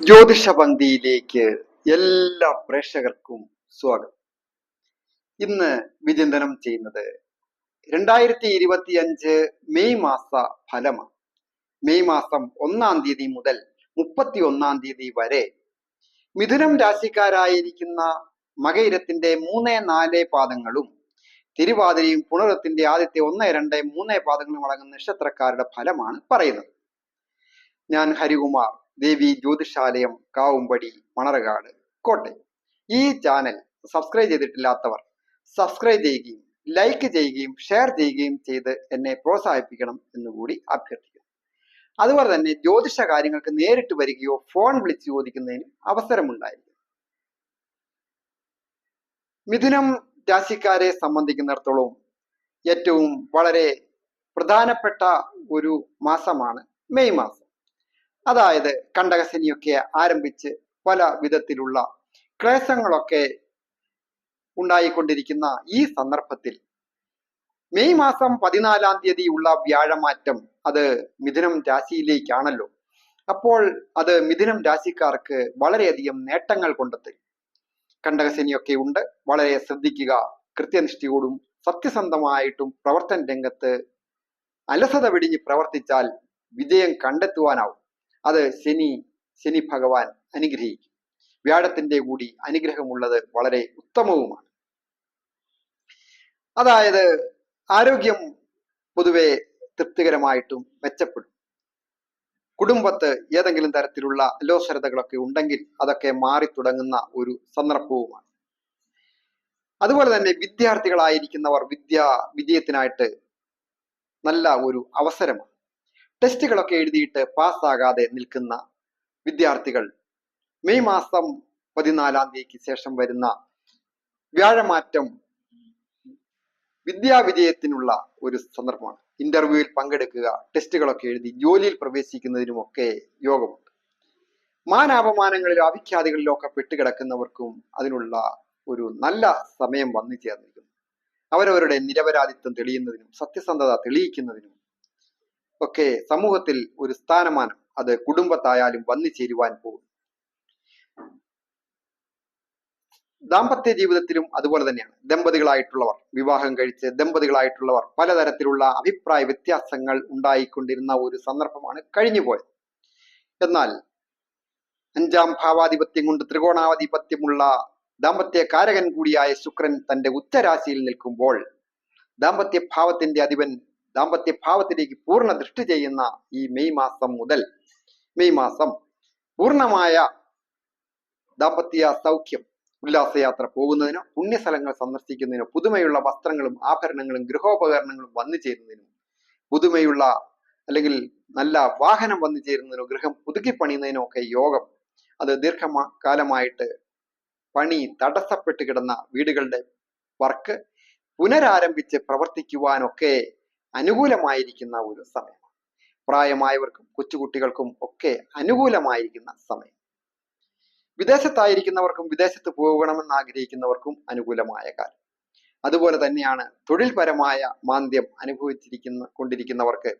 ജ്യോതിഷ പന്തിയിലേക്ക് എല്ലാ പ്രേക്ഷകർക്കും സ്വാഗതം. ഇന്ന് വിചിന്തനം ചെയ്യുന്നത് രണ്ടായിരത്തി ഇരുപത്തി അഞ്ച് മെയ് മാസ ഫലമാണ്. മെയ് മാസം ഒന്നാം തീയതി മുതൽ മുപ്പത്തി ഒന്നാം തീയതി വരെ മിഥുനം രാശിക്കാരായിരിക്കുന്ന മകയിരത്തിന്റെ മൂന്ന് നാല് പാദങ്ങളും തിരുവാതിരയും പുണരത്തിന്റെ ആദ്യത്തെ ഒന്ന് രണ്ട് മൂന്ന് പാദങ്ങളും അടങ്ങുന്ന നക്ഷത്രക്കാരുടെ ഫലമാണ് പറയുന്നത്. ഞാൻ ഹരികുമാർ ദേവി ജ്യോതിഷാലയം കാവുംപടി മണർകാട് കോട്ടയം. ഈ ചാനൽ സബ്സ്ക്രൈബ് ചെയ്തിട്ടില്ലാത്തവർ സബ്സ്ക്രൈബ് ചെയ്യുകയും ലൈക്ക് ചെയ്യുകയും ഷെയർ ചെയ്യുകയും ചെയ്ത് എന്നെ പ്രോത്സാഹിപ്പിക്കണം എന്നുകൂടി അഭ്യർത്ഥിക്കുന്നു. അതുപോലെ തന്നെ ജ്യോതിഷ കാര്യങ്ങൾക്ക് നേരിട്ട് വരികയോ ഫോൺ വിളിച്ച് ചോദിക്കുന്നതിനും അവസരമുണ്ടായിരിക്കും. മിഥുനം രാശിക്കാരെ സംബന്ധിക്കുന്നിടത്തോളം ഏറ്റവും വളരെ പ്രധാനപ്പെട്ട ഒരു മാസമാണ് മെയ് മാസം. അതായത് കണ്ടകസനിയൊക്കെ ആരംഭിച്ച് പല വിധത്തിലുള്ള ക്ലേശങ്ങളൊക്കെ ഉണ്ടായിക്കൊണ്ടിരിക്കുന്ന ഈ സന്ദർഭത്തിൽ മെയ് മാസം പതിനാലാം തീയതി ഉള്ള വ്യാഴമാറ്റം അത് മിഥുനം രാശിയിലേക്കാണല്ലോ. അപ്പോൾ അത് മിഥുനം രാശിക്കാർക്ക് വളരെയധികം നേട്ടങ്ങൾ കൊണ്ടെത്തും. കണ്ടകശനിയൊക്കെ ഉണ്ട്. വളരെ ശ്രദ്ധിക്കുക. കൃത്യനിഷ്ഠയോടും സത്യസന്ധമായിട്ടും പ്രവർത്തന രംഗത്ത് അലസത വെടിഞ്ഞ് പ്രവർത്തിച്ചാൽ വിജയം കണ്ടെത്തുവാനാവും. അത് ശനി ശനി ഭഗവാൻ അനുഗ്രഹിക്കും. വ്യാഴത്തിന്റെ കൂടി അനുഗ്രഹമുള്ളത് വളരെ ഉത്തമവുമാണ്. അതായത് ആരോഗ്യം പൊതുവെ തൃപ്തികരമായിട്ടും മെച്ചപ്പെടും. കുടുംബത്ത് ഏതെങ്കിലും തരത്തിലുള്ള അലോസരതകളൊക്കെ ഉണ്ടെങ്കിൽ അതൊക്കെ മാറി തുടങ്ങുന്ന ഒരു സന്ദർഭവുമാണ്. അതുപോലെ തന്നെ വിദ്യാർത്ഥികളായിരിക്കുന്നവർ വിദ്യ വിജയത്തിനായിട്ട് നല്ല ഒരു അവസരമാണ്. ടെസ്റ്റുകളൊക്കെ എഴുതിയിട്ട് പാസ്സാകാതെ നിൽക്കുന്ന വിദ്യാർത്ഥികൾ. മെയ് മാസം പതിനാലാം തീയതിക്ക് ശേഷം വരുന്ന വ്യാഴമാറ്റം വിദ്യാവിജയത്തിനുള്ള ഒരു സന്ദർഭമാണ്. ഇന്റർവ്യൂവിൽ പങ്കെടുക്കുക ടെസ്റ്റുകളൊക്കെ എഴുതി ജോലിയിൽ പ്രവേശിക്കുന്നതിനുമൊക്കെ യോഗമുണ്ട്. മാനാപമാനങ്ങളിലോ അവിഖ്യാതികളിലോ ഒക്കെ പെട്ടുകിടക്കുന്നവർക്കും അതിനുള്ള ഒരു നല്ല സമയം വന്നു ചേർന്നിരിക്കുന്നു. അവരവരുടെ നിരപരാധിത്വം തെളിയുന്നതിനും സത്യസന്ധത തെളിയിക്കുന്നതിനും ഒക്കെ സമൂഹത്തിൽ ഒരു സ്ഥാനമാനം അത് കുടുംബത്തായാലും വന്നു ചേരുവാൻ പോകും ദാമ്പത്യ ജീവിതത്തിലും അതുപോലെ തന്നെയാണ്. ദമ്പതികളായിട്ടുള്ളവർ വിവാഹം കഴിച്ച് ദമ്പതികളായിട്ടുള്ളവർ പലതരത്തിലുള്ള അഭിപ്രായ വ്യത്യാസങ്ങൾ ഉണ്ടായിക്കൊണ്ടിരുന്ന ഒരു സന്ദർഭമാണ് കഴിഞ്ഞുപോയത് എന്നാൽ അഞ്ചാം ഭാവാധിപത്യം കൊണ്ട് ത്രികോണാധിപത്യമുള്ള ദാമ്പത്യ കാരകൻ കൂടിയായ ശുക്രൻ തന്റെ ഉച്ചരാശിയിൽ നിൽക്കുമ്പോൾ ദാമ്പത്യ ഭാവത്തിന്റെ അധിപൻ ദാമ്പത്യ ഭാവത്തിലേക്ക് പൂർണ ദൃഷ്ടി ചെയ്യുന്ന ഈ മെയ് മാസം മുതൽ മെയ് മാസം പൂർണമായ ദാമ്പത്യ സൗഖ്യം ഉല്ലാസയാത്ര പോകുന്നതിനോ പുണ്യസ്ഥലങ്ങൾ സന്ദർശിക്കുന്നതിനോ പുതുമയുള്ള വസ്ത്രങ്ങളും ആഭരണങ്ങളും ഗൃഹോപകരണങ്ങളും വന്നു ചേരുന്നതിനും പുതുമയുള്ള അല്ലെങ്കിൽ നല്ല വാഹനം വന്നു ചേരുന്നതിനോ ഗൃഹം പുതുക്കി പണിയുന്നതിനോ ഒക്കെ യോഗം. അത് ദീർഘകാലമായിട്ട് പണി തടസ്സപ്പെട്ട് കിടന്ന വീടുകളുടെ വർക്ക് പുനരാരംഭിച്ച് പ്രവർത്തിക്കുവാനൊക്കെ അനുകൂലമായിരിക്കുന്ന ഒരു സമയമാണ് പ്രായമായവർക്കും കൊച്ചുകുട്ടികൾക്കും ഒക്കെ അനുകൂലമായിരിക്കുന്ന സമയം. വിദേശത്തായിരിക്കുന്നവർക്കും വിദേശത്ത് പോകണമെന്ന് ആഗ്രഹിക്കുന്നവർക്കും അനുകൂലമായ കാലം. അതുപോലെ തന്നെയാണ് തൊഴിൽപരമായ മാന്ദ്യം അനുഭവിച്ചിരിക്കുന്ന കൊണ്ടിരിക്കുന്നവർക്ക്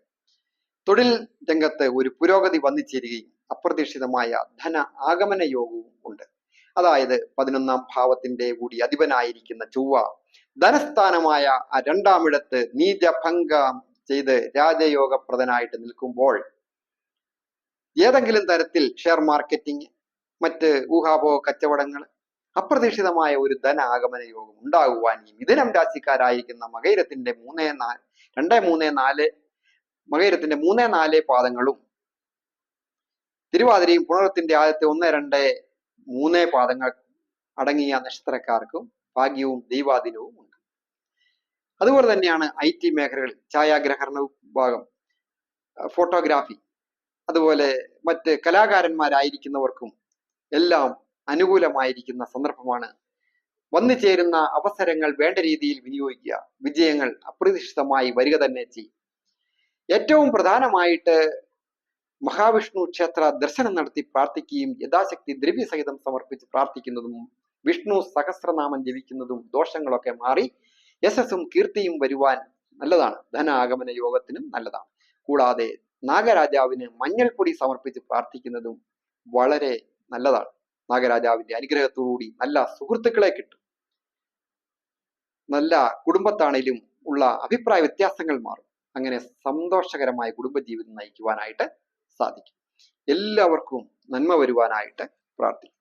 തൊഴിൽ രംഗത്ത് ഒരു പുരോഗതി വന്നിച്ചേരുകയും അപ്രതീക്ഷിതമായ ധന ആഗമന യോഗവും ഉണ്ട്. അതായത് പതിനൊന്നാം ഭാവത്തിന്റെ കൂടി അധിപനായിരിക്കുന്ന ചൊവ്വ ധനസ്ഥാനമായ ആ രണ്ടാമിടത്ത് നീതഭംഗം ചെയ്ത് രാജയോഗപ്രദനായിട്ട് നിൽക്കുമ്പോൾ ഏതെങ്കിലും തരത്തിൽ ഷെയർ മാർക്കറ്റിംഗ് മറ്റ് ഊഹാപോഹ കച്ചവടങ്ങൾ അപ്രതീക്ഷിതമായ ഒരു ധന ആഗമന യോഗം ഉണ്ടാകുവാൻ ഈ മിഥുനം രാശിക്കാരായിരിക്കുന്ന മകൈരത്തിന്റെ മൂന്നേ നാല് രണ്ടേ മൂന്നേ നാല് മകൈരത്തിന്റെ മൂന്നേ നാല് പാദങ്ങളും തിരുവാതിരയും പുണറത്തിന്റെ ആദ്യത്തെ ഒന്ന് രണ്ട് മൂന്നേ പാദങ്ങൾ അടങ്ങിയ നക്ഷത്രക്കാർക്കും ഭാഗ്യവും ദൈവാധീനവും അതുപോലെ തന്നെയാണ് ഐ ടി മേഖലകളിൽ ഛായാഗ്രഹണ വിഭാഗം ഫോട്ടോഗ്രാഫി അതുപോലെ മറ്റ് കലാകാരന്മാരായിരിക്കുന്നവർക്കും എല്ലാം അനുകൂലമായിരിക്കുന്ന സന്ദർഭമാണ്. വന്നു ചേരുന്ന അവസരങ്ങൾ വേണ്ട രീതിയിൽ വിനിയോഗിക്കുക വിജയങ്ങൾ അപ്രതീക്ഷിതമായി വരിക തന്നെ ചെയ്യും. ഏറ്റവും പ്രധാനമായിട്ട് മഹാവിഷ്ണു ക്ഷേത്ര ദർശനം നടത്തി പ്രാർത്ഥിക്കുകയും യഥാശക്തി ദ്രവ്യസഹിതം സമർപ്പിച്ച് പ്രാർത്ഥിക്കുന്നതും വിഷ്ണു സഹസ്രനാമം ജപിക്കുന്നതും ദോഷങ്ങളൊക്കെ മാറി യശസ്സും കീർത്തിയും വരുവാൻ നല്ലതാണ്. ധനാഗമന യോഗത്തിനും നല്ലതാണ്. കൂടാതെ നാഗരാജാവിന് മഞ്ഞൾപ്പൊടി സമർപ്പിച്ച് പ്രാർത്ഥിക്കുന്നതും വളരെ നല്ലതാണ്. നാഗരാജാവിന്റെ അനുഗ്രഹത്തോടുകൂടി നല്ല സുഹൃത്തുക്കളെ കിട്ടും. നല്ല കുടുംബത്താണേലും ഉള്ള അഭിപ്രായ വ്യത്യാസങ്ങൾ മാറും. അങ്ങനെ സന്തോഷകരമായ കുടുംബജീവിതം നയിക്കുവാനായിട്ട് സാധിക്കും. എല്ലാവർക്കും നന്മ വരുവാനായിട്ട് പ്രാർത്ഥിക്കും